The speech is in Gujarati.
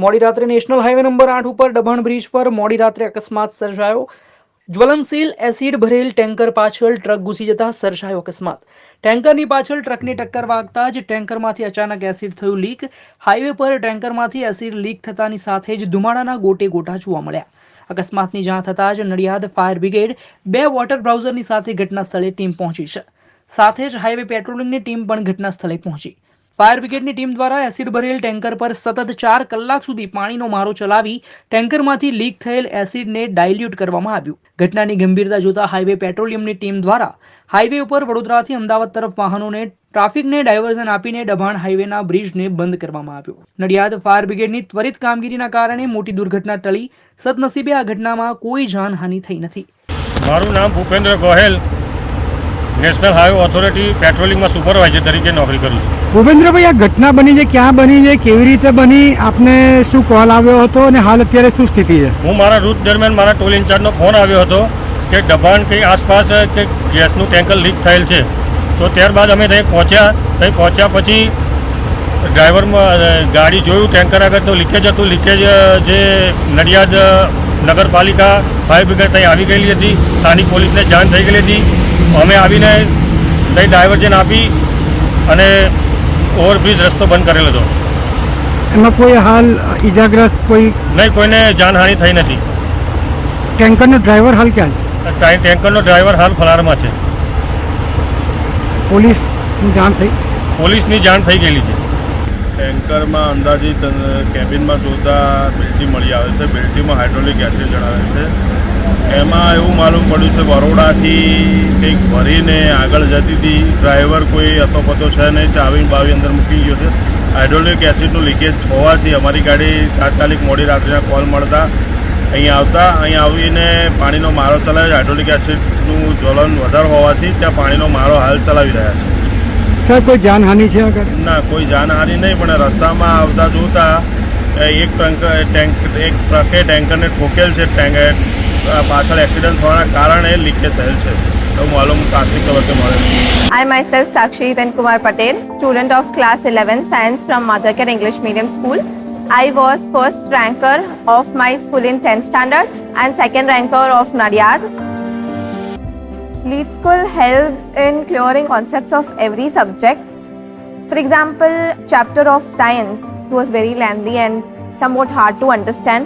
મોડી રાત્રે નેશનલ હાઈવે નંબર આઠ ઉપર ડભણ બ્રિજ પર મોડી રાત્રે અકસ્માત સર્જાયો. જ્વલનશીલ એસિડ ભરેલ ટેન્કર પાછળ ટ્રક ઘૂસી જતા સર્જાયો અકસ્માત. ટેન્કરની પાછળ ટ્રકની ટક્કર વાગતા જ ટેન્કરમાંથી અચાનક એસિડ થયું લીક. હાઈવે પર ટેન્કરમાંથી એસિડ લીક થતાની સાથે જ ધુમાડાના ગોટે ગોટા જોવા મળ્યા. અકસ્માતની જાણ થતાં જ નડિયાદ ફાયર બ્રિગેડ બે વોટર બ્રાઉઝરની સાથે ઘટના સ્થળે ટીમ પહોંચી છે. સાથે જ હાઈવે પેટ્રોલિંગની ટીમ પણ ઘટના સ્થળે પહોંચી. ફાયર બ્રિગેડની ટીમ દ્વારા એસિડ ભરેલ ટેન્કર પર સતત ચાર કલાક સુધી પાણીનો મારો ચલાવી ટેન્કરમાંથી લીક થયેલ એસિડને ડાયલ્યુટ કરવામાં આવ્યું. ઘટનાની ગંભીરતા જોતા હાઈવે પેટ્રોલિયમની ટીમ દ્વારા હાઈવે ઉપર વડોદરાથી અમદાવાદ તરફ વાહનોને ટ્રાફિકને ડાયવર્ઝન આપીને દબાણ હાઈવેના બ્રિજને બંધ કરવામાં આવ્યો. નડિયાદ ફાયર બ્રિગેડની ત્વરિત કામગીરીના કારણે મોટી દુર્ઘટના ટળી. સદનસીબે આ ઘટનામાં કોઈ જાનહાનિ થઈ નથી. મારું નામ Bhupendra Gohel, national highway authority પેટ્રોલિંગમાં supervisor તરીકે નોકરી કરું છું. ભૂપેન્દ્રભાઈ, આ ઘટના બની છે, ક્યાં બની છે, કેવી રીતે બની? આપને શું કોલ આવ્યો હતો અને હાલ અત્યારે શું સ્થિતિ છે? હું મારા રૂટ દરમિયાન મારા ટોલ ઇન્ચાર્જનો ફોન આવ્યો હતો કે દબાણ કંઈ આસપાસ, કે ગેસનું ટેન્કર લીક થયેલ છે. તો ત્યારબાદ અમે ત્યાં પહોંચ્યા. ત્યાં પહોંચ્યા પછી ડ્રાઈવરમાં ગાડી જોયું ટેન્કર આગળ તો લીકેજ હતું. લીકેજ જે નડિયાદ નગરપાલિકા ફાયર બ્રિગેડ ત્યાં આવી ગયેલી હતી. સ્થાનિક પોલીસને જાણ થઈ ગયેલી હતી. અમે આવીને ત્યાં ડાયવર્જન આપી અને ઓવરબ્રિજ રસ્તો બંધ કરેલો હતો એમાં કોઈ હાલ ઈજાગ્રસ્ત કોઈ નહીં કોઈને જાનહાનિ થઈ નથી. ટેન્કરનો ડ્રાઈવર હાલ ક્યાં છે? ટેન્કરનો ડ્રાઈવર હાલ ફરારમાં છે. પોલીસની જાણ થઈ? પોલીસની જાણ થઈ ગયેલી છે. ટેન્કરમાં અંદાજિત કેબિનમાં જોતા બેલ્ટી મળી આવે છે. બેલ્ટીમાં હાઇડ્રોલિક એસિડ જણાવે છે. એમાં એવું માલુમ પડ્યું છે બરોડાથી કંઈક ભરીને આગળ જતી હતી. ડ્રાઈવર કોઈ અતોપતો છે નહીં ચાવી બાવી અંદર મૂકી ગયો છે. હાઇડ્રોલિક એસિડનું લીકેજ હોવાથી અમારી ગાડી તાત્કાલિક મોડી રાત્રિના કોલ મળતા અહીંયા આવતા. અહીંયા આવીને પાણીનો મારો ચલાવ્યો હાઇડ્રોલિક એસિડનું જ્વલન વધારે હોવાથી ત્યાં પાણીનો મારો હાલ ચલાવી રહ્યા છે. સર કોઈ જાનહાનિ છે ના કોઈ જાનહાનિ નહીં પણ રસ્તામાં આવતા જોતા એક ટેન્કર ટેન્ક એક ટ્રકે ટેન્કરને ઠોકેલ છે ટેન્ક અ, પાછળ એક્સિડન્ટ થવાના કારણે લીકેજ થયેલ છે એવું માલુમ પ્રાથમિક તબક્કે મળે છે I myself Sakshi Then Kumar Patel, student of class 11 science from Madhakar English Medium School. I was first ranker of my school in 10th standard and second ranker of Nadiad. Lead school helps in clearing concepts of every subject. For example, chapter of science was very lengthy and somewhat hard to understand.